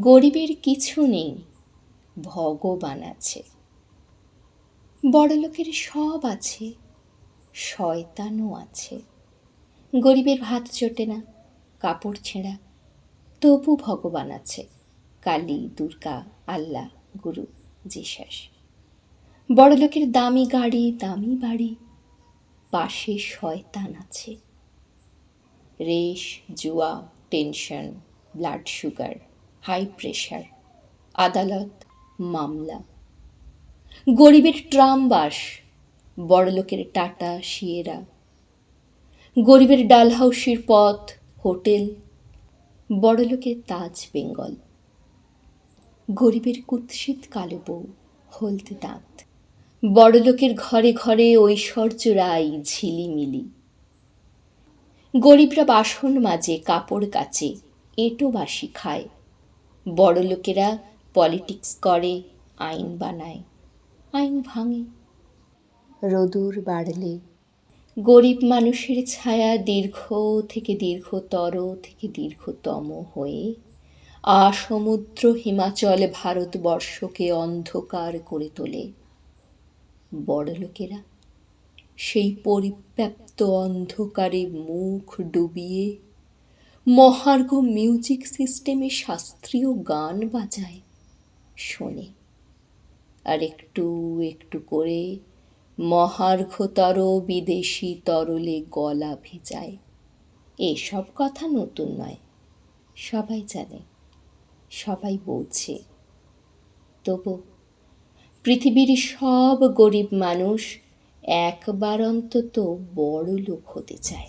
গরিবের কিছু নেই, ভগবান আছে। বড়লোকের সব আছে, শয়তানও আছে। গরিবের ভাত জোটে না, কাপড় ছেঁড়া, তবু ভগবান আছে, কালী, দুর্গা, আল্লাহ, গুরু জিসাস বড়লোকের দামি গাড়ি, দামি বাড়ি, পাশে শয়তান আছে। রেশ, জুয়া, tension, blood sugar. High pressure, আদালত, মামলা। গরিবের ট্রাম বাস, বড়লোকের টাটা শিয়েরা গরিবের ডালহাউসির পথ, হোটেল, বড়লোকের তাজ বেঙ্গল। গরিবের কুৎসিত কালো বউ, হলদে দাঁত। বড়লোকের ঘরে ঘরে ঐশ্বর্য রাই ঝিলিমিলি। গরিবরা বাসন মাজে, কাপড় কাচে, এঁটো বাসি খায়। বড়লোকেরা পলিটিক্স করে, আইন বানায়। আইন ভাঙে। রোদুর বাড়লে। গরিব মানুষের ছায়া দীর্ঘ থেকে দীর্ঘতর থেকে দীর্ঘতম হয়ে আসমুদ্র হিমাচল ভারতবর্ষকে অন্ধকার করে তোলে। বড়লোকেরা সেই পরিব্যাপ্ত অন্ধকারে মুখ ডুবিয়ে মহার্ঘ মিউজিক সিস্টেমে শাস্ত্রীয় গান বাজায়। শোনে। আর একটু একটু করে মহার্ঘতর বিদেশি তরলে গলা ভেজায়। এসব কথা নতুন নয়। সবাই জানে। সবাই বলছে তবু পৃথিবীর সব গরিব মানুষ একবার অন্তত বড় লোক হতে চায়।